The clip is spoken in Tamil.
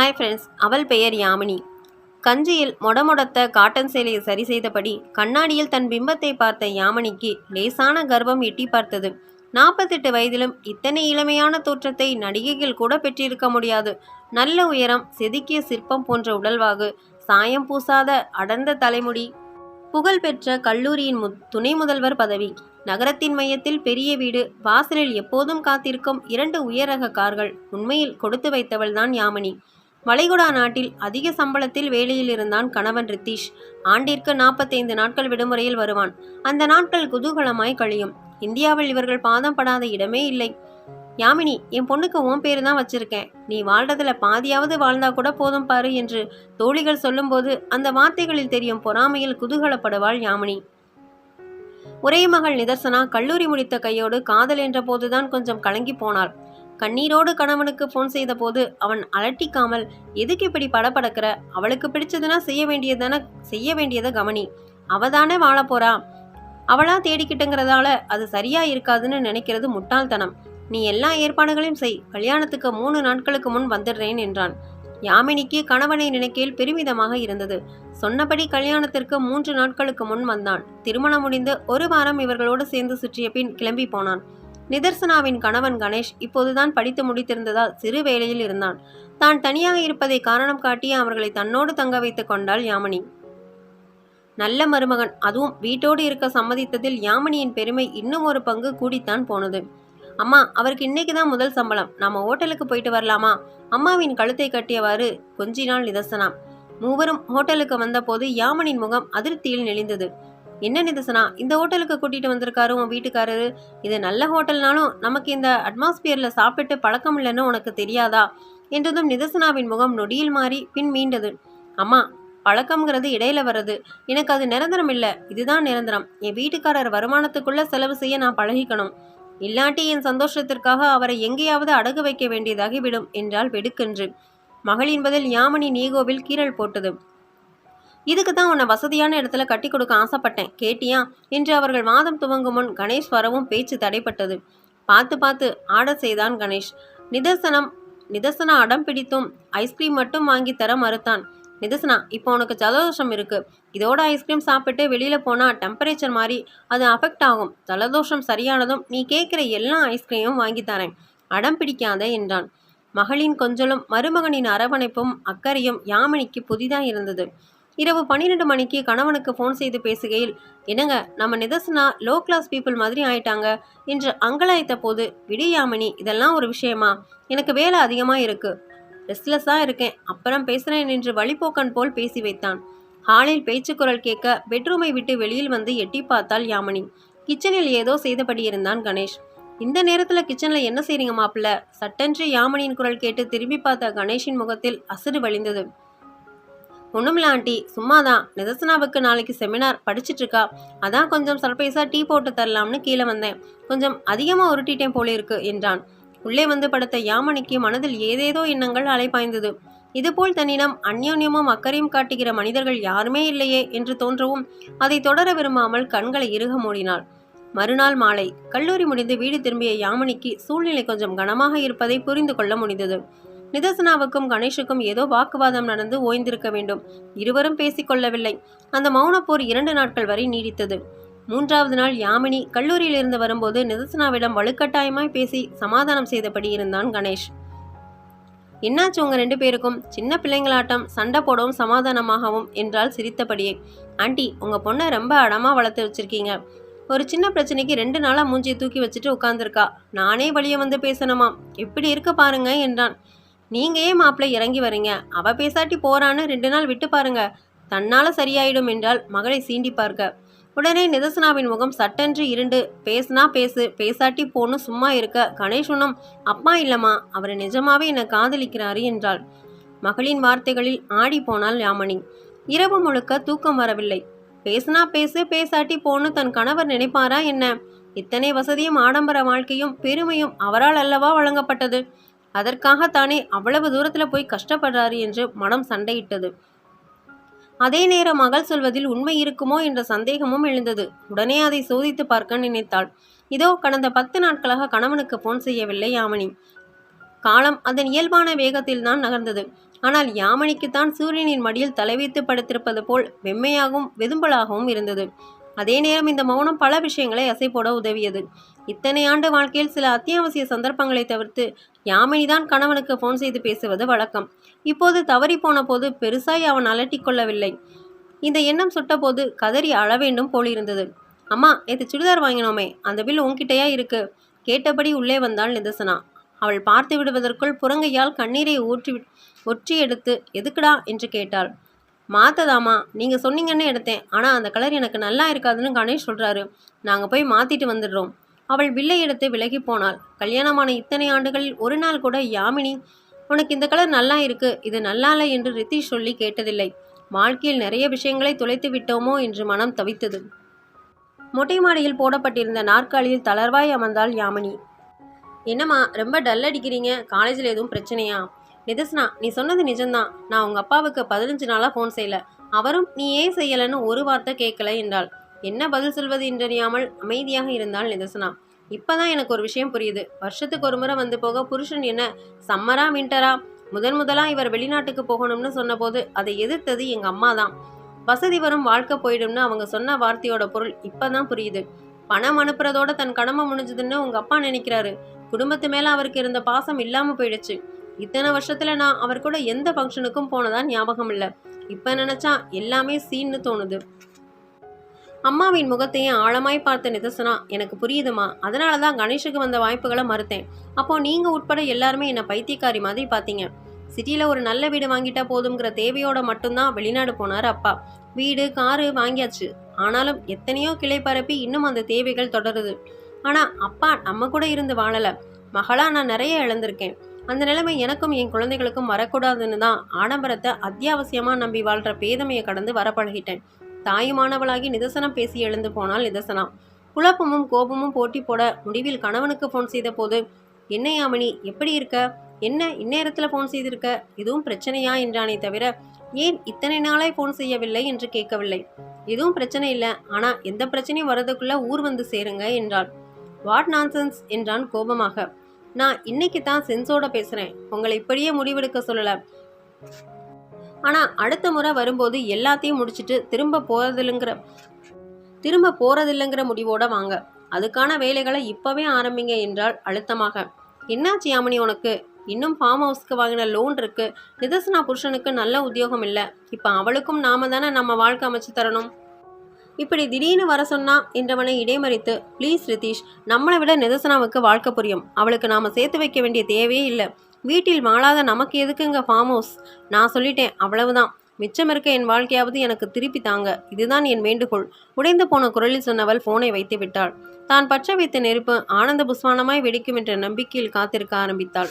ஹாய் ஃப்ரெண்ட்ஸ் அவள் பெயர் யாமினி. கஞ்சியில் மொடமொடத்த காட்டன் சேலையை சரி செய்தபடி கண்ணாடியில் தன் பிம்பத்தை பார்த்த யாமினிக்கு லேசான கர்ப்பம் எட்டி பார்த்தது. நாற்பத்தெட்டு வயதிலும் இத்தனை இளமையான தோற்றத்தை நடிகைகள் கூட பெற்றிருக்க முடியாது. நல்ல உயரம் செதுக்கிய சிற்பம் போன்ற உடல்வாகு சாயம் பூசாத அடர்ந்த தலைமுடி புகழ்பெற்ற கல்லூரியின் மு துணை முதல்வர் பதவி நகரத்தின் மையத்தில் பெரிய வீடு வாசலில் எப்போதும் காத்திருக்கும் இரண்டு உயரக கார்கள் உண்மையில் கொடுத்து வைத்தவள்தான் யாமினி. வளைகுடா நாட்டில் அதிக சம்பளத்தில் வேலையில் இருந்தான் கணவன் ரித்தீஷ். ஆண்டிற்கு நாற்பத்தைந்து நாட்கள் விடுமுறையில் வருவான். அந்த நாட்கள் குதூகலமாய் கழியும். இந்தியாவில் இவர்கள் பாதம் படாத இடமே இல்லை. யாமினி என் பொண்ணுக்கு உன் பேரு தான் வச்சிருக்கேன். நீ வாழ்றதுல பாதியாவது வாழ்ந்தா கூட போதும் பாரு என்று தோழிகள் சொல்லும்போது அந்த வார்த்தைகளில் தெரியும் பொறாமையில் குதூகலப்படுவாள் யாமினி. ஒரே மகள் நிதர்சனா கல்லூரி முடித்த கையோடு காதல் என்ற போதுதான் கொஞ்சம் கலங்கி போனாள். கண்ணீரோடு கணவனுக்கு ஃபோன் செய்த போது அவன் அலட்டிக்காமல் எதுக்கு இப்படி படப்படக்கிற அவளுக்கு பிடிச்சதுன்னா செய்ய வேண்டியதான செய்ய வேண்டியதை கவனி. அவதானே வாழ போறா. அவளா தேடிக்கிட்டுங்கிறதால அது சரியா இருக்காதுன்னு நினைக்கிறது முட்டாள்தனம். நீ எல்லா ஏற்பாடுகளையும் செய். கல்யாணத்துக்கு மூணு நாட்களுக்கு முன் வந்துடுறேன் என்றான். யாமினிக்கு கணவனை நினைக்கையில் பெருமிதமாக இருந்தது. சொன்னபடி கல்யாணத்திற்கு மூன்று நாட்களுக்கு முன் வந்தான். திருமணம் முடிந்து ஒரு வாரம் இவர்களோடு சேர்ந்து சுற்றிய பின் கிளம்பி போனான். நிதர்சனாவின் கணவன் கணேஷ் இப்போதுதான் படித்து முடித்திருந்ததால் சிறு வேலையில் இருந்தான். தான் தனியாக இருப்பதை காரணம் காட்டி அவர்களை தன்னோடு தங்க வைத்துக் கொண்டாள் யாமினி. நல்ல மருமகன் அதுவும் வீட்டோடு இருக்க சம்மதித்ததில் யாமினியின் பெருமை இன்னும் ஒரு பங்கு கூடித்தான் போனது. அம்மா அவருக்கு இன்னைக்கு தான் முதல் சம்பளம். நாம ஹோட்டலுக்கு போயிட்டு வரலாமா? அம்மாவின் கழுத்தை கட்டியவாறு கொஞ்சினாள் நிதர்சனா. மூவரும் ஹோட்டலுக்கு வந்தபோது யாமனின் முகம் அதிருப்தியில் நெளிந்தது. என்ன நிதர்சனா இந்த ஹோட்டலுக்கு கூட்டிட்டு வந்திருக்காரு உன் வீட்டுக்காரரு. இது நல்ல ஹோட்டல்னாலும் நமக்கு இந்த அட்மாஸ்பியர்ல சாப்பிட்டு பழக்கம் இல்லைன்னு உனக்கு தெரியாதா? என்றதும் நிதர்சனாவின் முகம் நொடியில் மாறி பின் மீண்டது. அம்மா பழக்கம்ங்கிறது இடையில வர்றது. எனக்கு அது நிரந்தரம் இல்லை. இதுதான் நிரந்தரம். என் வீட்டுக்காரர் வருமானத்துக்குள்ள செலவு செய்ய நான் பழகிக்கணும். இல்லாட்டி என் சந்தோஷத்திற்காக அவரை எங்கேயாவது அடகு வைக்க வேண்டியதாகிவிடும் என்றால் வெடுக்கென்று. மகளின் பதில் யாமணி நீகோவில் கீறல் போட்டது. இதுக்கு தான் உன்னை வசதியான இடத்துல கட்டி கொடுக்க ஆசைப்பட்டேன். கேட்டியா? என்று அவர்கள் வாதம் துவங்கும் முன் கணேஷ் வரவும் பேச்சு தடைப்பட்டது. பார்த்து பார்த்து ஆர்டர் செய்தான் கணேஷ். நிதர்சனம் நிதர்சனா அடம் பிடித்தும் ஐஸ்கிரீம் மட்டும் வாங்கி தர மறுத்தான். நிதர்சனா இப்போ உனக்கு ஜலதோஷம் இருக்கு. இதோட ஐஸ்கிரீம் சாப்பிட்டு வெளியில போனா டெம்பரேச்சர் மாதிரி அது அஃபெக்ட் ஆகும். ஜலதோஷம் சரியானதும் நீ கேட்குற எல்லா ஐஸ்கிரீமும் வாங்கி தரேன். அடம் பிடிக்காத என்றான். மகளின் கொஞ்சலும் மருமகனின் அரவணைப்பும் அக்கறையும் யாமினிக்கு புதிதாக இருந்தது. இரவு பன்னிரெண்டு மணிக்கு கணவனுக்கு ஃபோன் செய்து பேசுகையில் என்னங்க நம்ம நிதர்சனா லோ கிளாஸ் பீப்புள் மாதிரி ஆயிட்டாங்க. என்று அங்கலாய்த்த போது விடியாமணி இதெல்லாம் ஒரு விஷயமா? எனக்கு வேலை அதிகமாக இருக்கு. ரெஸ்ட்லெஸ்ஸாக இருக்கேன். அப்புறம் பேசுகிறேன் என்று வழிபோக்கன் போல் பேசி வைத்தான். ஹாலில் பேச்சுக்குரல் கேட்க பெட்ரூமை விட்டு வெளியில் வந்து எட்டி பார்த்தாள் யாமினி. கிச்சனில் ஏதோ செய்தபடி இருந்தான் கணேஷ். இந்த நேரத்தில் கிச்சனில் என்ன செய்றீங்க மாப்பிள்ள? சட்டென்று யாமனியின் குரல் கேட்டு திரும்பி பார்த்த கணேஷின் முகத்தில் அசடு வழிந்தது. ஒன்றுமில்ல ஆண்டி சும்மாதான். நிதர்சனாவுக்கு நாளைக்கு செமினார் படிச்சிட்டு இருக்கா அதான் கொஞ்சம் சர்ப்ரைஸாக டீ போட்டு தரலாம்னு கீழே வந்தேன். கொஞ்சம் அதிகமாக உருட்டிட்டேன் போல இருக்கு என்றான். உள்ளே வந்து படுத்த யாமணிக்கு மனதில் ஏதேதோ எண்ணங்கள் அலைபாய்ந்தது. இதுபோல் தன்னிடம் அந்யோன்யமும் அக்கறையும் காட்டுகிற மனிதர்கள் யாருமே இல்லையே என்று தோன்றவும் அதை தொடர விரும்பாமல் கண்களை இறுக மூடினாள். மறுநாள் மாலை கல்லூரி முடிந்து வீடு திரும்பிய யாமினிக்கு சூழ்நிலை கொஞ்சம் கனமாக இருப்பதை புரிந்து கொள்ள முடிந்தது. நிதர்சனாவுக்கும் கணேஷுக்கும் ஏதோ வாக்குவாதம் நடந்து ஓய்ந்திருக்க வேண்டும். இருவரும் பேசிக்கொள்ளவில்லை. அந்த மௌனப்போர் இரண்டு நாட்கள் வரை நீடித்தது. மூன்றாவது நாள் யாமினி கல்லூரியிலிருந்து வரும்போது நிதர்சனாவிடம் வலுக்கட்டாயமாய் பேசி சமாதானம் செய்தபடி இருந்தான் கணேஷ். என்னாச்சு உங்க ரெண்டு பேருக்கும்? சின்ன பிள்ளைங்களாட்டம் சண்டை போடவும் சமாதானமாகவும் என்றால் சிரித்தபடியே. ஆண்டி உங்க பொண்ணை ரொம்ப அடமா வளர்த்து வச்சிருக்கீங்க. ஒரு சின்ன பிரச்சனைக்கு ரெண்டு நாளா மூஞ்சியை தூக்கி வச்சுட்டு உட்காந்துருக்கா நானே வழிய வந்து பேசணுமாம். எப்படி இருக்க பாருங்க என்றான். நீங்க ஏன் மாப்பிள்ளை இறங்கி வரீங்க. அவ பேசாட்டி போறான்னு ரெண்டு நாள் விட்டு பாருங்க. தன்னால சரியாயிடும் என்றால் மகளை சீண்டி பார்க்க. உடனே நிதர்சனாவின் முகம் சட்டென்று இருண்டு பேசுனா பேசு பேசாட்டி போன்னு சும்மா இருக்க. கணேஷனும் அப்பா இல்லம்மா அவர் நிஜமாவே என்னை காதலிக்கிறாரு என்றாள். மகளின் வார்த்தைகளில் ஆடி போனாள் யாமணி. இரவு முழுக்க தூக்கம் வரவில்லை. பேசுனா பேசு பேசாட்டி போன்னு தன் கணவர் நினைப்பாரா என்ன? இத்தனை வசதியும் ஆடம்பர வாழ்க்கையும் பெருமையும் அவரால் அல்லவா வழங்கப்பட்டது? அதற்காகத்தானே அவ்வளவு தூரத்துல போய் கஷ்டப்படுறாரு என்று மனம் சண்டையிட்டது. அதே நேரம் மகள் சொல்வதில் உண்மை இருக்குமோ என்ற சந்தேகமும் எழுந்தது. உடனே அதை சோதித்து பார்க்க நினைத்தாள். இதோ கடந்த பத்து நாட்களாக கணவனுக்கு போன் செய்யவில்லை யாமினி. காலம் அதன் இயல்பான வேகத்தில் தான் நகர்ந்தது. ஆனால் யாமணிக்குத்தான் சூரியனின் மடியில் தலைவைத்து படுத்திருப்பது போல் வெம்மையாகவும் வெதும்பலாகவும் இருந்தது. அதே நேரம் இந்த மௌனம் பல விஷயங்களை அசை போட உதவியது. இத்தனை ஆண்டு வாழ்க்கையில் சில அத்தியாவசிய சந்தர்ப்பங்களை தவிர்த்து யாமினிதான் கணவனுக்கு ஃபோன் செய்து பேசுவது வழக்கம். இப்போது தவறி போன போது பெருசாய் அவன் அலட்டிக் கொள்ளவில்லை. இந்த எண்ணம் சுட்டபோது கதறி அழவேண்டும் போலிருந்தது அம்மா நேற்று சுடிதார் வாங்கினோமே அந்த பில் உன்கிட்டயா இருக்கு? கேட்டபடி உள்ளே வந்தாள் நிதர்சனா. அவள் பார்த்து விடுவதற்குள் புறங்கையால் கண்ணீரை ஊற்றி ஒற்றி எடுத்து எதுக்குடா? என்று கேட்டாள். மாற்றதாமா நீங்கள் சொன்னீங்கன்னு எடுத்தேன். ஆனால் அந்த கலர் எனக்கு நல்லா இருக்காதுன்னு கணேஷ் சொல்கிறாரு நாங்கள் போய் மாற்றிட்டு வந்துடுறோம். அவள் வில்லை எடுத்து விலகி போனாள். கல்யாணமான இத்தனை ஆண்டுகளில் ஒரு நாள் கூட யாமினி உனக்கு இந்த கலர் நல்லா இருக்கு. இது நல்லா இல்லை என்று ரித்தீஷ் சொல்லி கேட்டதில்லை. வாழ்க்கையில் நிறைய விஷயங்களை தொலைத்து விட்டோமோ என்று மனம் தவித்தது. மொட்டை மாடியில் போடப்பட்டிருந்த நாற்காலியில் தளர்வாய் அமர்ந்தாள் யாமினி. என்னம்மா ரொம்ப டல் அடிக்கிறீங்க. காலேஜில் எதுவும் பிரச்சனையா? நிதர்சனா நீ சொன்னது நிஜம்தான். நான் உங்கள் அப்பாவுக்கு பதினஞ்சு நாளாக ஃபோன் செய்யல. அவரும் நீ ஏன் செய்யலைன்னு ஒரு வார்த்தை கேட்கல என்றாள். என்ன பதில் சொல்வது? என்றறியாமல் அமைதியாக இருந்தாள் நிதர்சனா இப்பதான் எனக்கு ஒரு விஷயம் புரியுது. வருஷத்துக்கு ஒரு முறை வந்து போக புருஷன் என்ன சம்மரா வின்டரா முதன் முதலா இவர் வெளிநாட்டுக்கு போகணும்னு சொன்னபோது அதை எதிர்த்தது எங்க அம்மா தான் வசதி வரும் வாழ்க்கை போயிடும்னு அவங்க சொன்ன வார்த்தையோட பொருள் இப்பதான் புரியுது. பணம் அனுப்புறதோட தன் கடமை முடிஞ்சதுன்னு உங்க அப்பா நினைக்கிறாரு. குடும்பத்து மேல அவருக்கு இருந்த பாசம் இல்லாம போயிடுச்சு. இத்தனை வருஷத்துல நான் அவர் கூட எந்த ஃபங்க்ஷனுக்கும் போனதா ஞாபகம் இல்லை. இப்ப நினைச்சா எல்லாமே சீன்னு தோணுது. அம்மாவின் முகத்தையே ஆழமாய் பார்த்த நிதர்சனா எனக்கு புரியுதுமா. அதனால தான் கணேஷுக்கு வந்த வாய்ப்புகளை மறுத்தேன். அப்போ நீங்க உட்பட எல்லாருமே என்னை பைத்தியக்காரி மாதிரி பார்த்தீங்க. சிட்டியில் ஒரு நல்ல வீடு வாங்கிட்டா போதுங்கிற தேவையோட மட்டும்தான் வெளிநாடு போனார் அப்பா. வீடு காரு வாங்கியாச்சு. ஆனாலும் எத்தனையோ கிளை பரப்பி இன்னும் அந்த தேவைகள் தொடருது. ஆனா அப்பா நம்ம கூட இருந்து வாழல. மகளா நான் நிறைய இழந்திருக்கேன். அந்த நிலைமை எனக்கும் என் குழந்தைகளுக்கும் வரக்கூடாதுன்னு தான் ஆடம்பரத்தை அத்தியாவசியமாக நம்பி வாழ்கிற பேதமையை கடந்து வர பழகிட்டேன் தாயுமானவளாகி நிதர்சனம் பேசி எழுந்து போனாள் நிதர்சனம் குழப்பமும் கோபமும் போட்டி போட முடிவில் கணவனுக்கு ஃபோன் செய்த போது என்ன யாமினி எப்படி இருக்க? என்ன இந்நேரத்தில் ஃபோன் செய்திருக்க? எதுவும் பிரச்சனையா? என்றானே தவிர ஏன் இத்தனை நாளாய் ஃபோன் செய்யவில்லை? என்று கேட்கவில்லை. எதுவும் பிரச்சனை இல்லை. ஆனால் எந்த பிரச்சனையும் வரதுக்குள்ள ஊர் வந்து சேருங்க என்றாள். வாட் நான்சென்ஸ் என்றான் கோபமாக. நான் இன்னைக்கு தான் சென்ஸோட பேசுகிறேன் உங்களை இப்படியே முடிவெடுக்க சொல்லலை. ஆனால் அடுத்த முறை வரும்போது எல்லாத்தையும் முடிச்சிட்டு திரும்ப போகிறதில்லைங்கிற திரும்ப போகிறதில்லைங்கிற முடிவோட வாங்க. அதுக்கான வேலைகளை இப்போவே ஆரம்பிங்க என்றால் அழுத்தமாக. என்னாச்சு யாமினி உனக்கு? இன்னும் ஃபார்ம் ஹவுஸ்க்கு வாங்கின லோன் இருக்கு. நிதர்சனா புருஷனுக்கு நல்ல உத்தியோகம் இல்லை. இப்போ அவளுக்கும் நாம தானே நம்ம வாழ்க்கை அமைச்சு தரணும்? இப்படி திடீர்னு வர சொன்னா என்றவனை இடைமறித்து ப்ளீஸ் ரிதீஷ் நம்மளை விட நிதர்சனாவுக்கு வாழ்க்கை புரியும். அவளுக்கு நாம சேர்த்து வைக்க வேண்டிய தேவையே இல்லை. வீட்டில் வாழாத நமக்கு எதுக்குங்க ஃபார்ம் ஹவுஸ் நான் சொல்லிட்டேன் அவ்வளவுதான். மிச்சம் இருக்க என் வாழ்க்கையாவது எனக்கு திருப்பி தாங்க. இதுதான் என் வேண்டுகோள். உடைந்து போன குரலில் சொன்னவள் போனை வைத்து விட்டாள். தான் பற்ற வைத்த நெருப்பு ஆனந்த புஸ்வானமாய் வெடிக்கும் என்ற நம்பிக்கையில் காத்திருக்க ஆரம்பித்தாள்.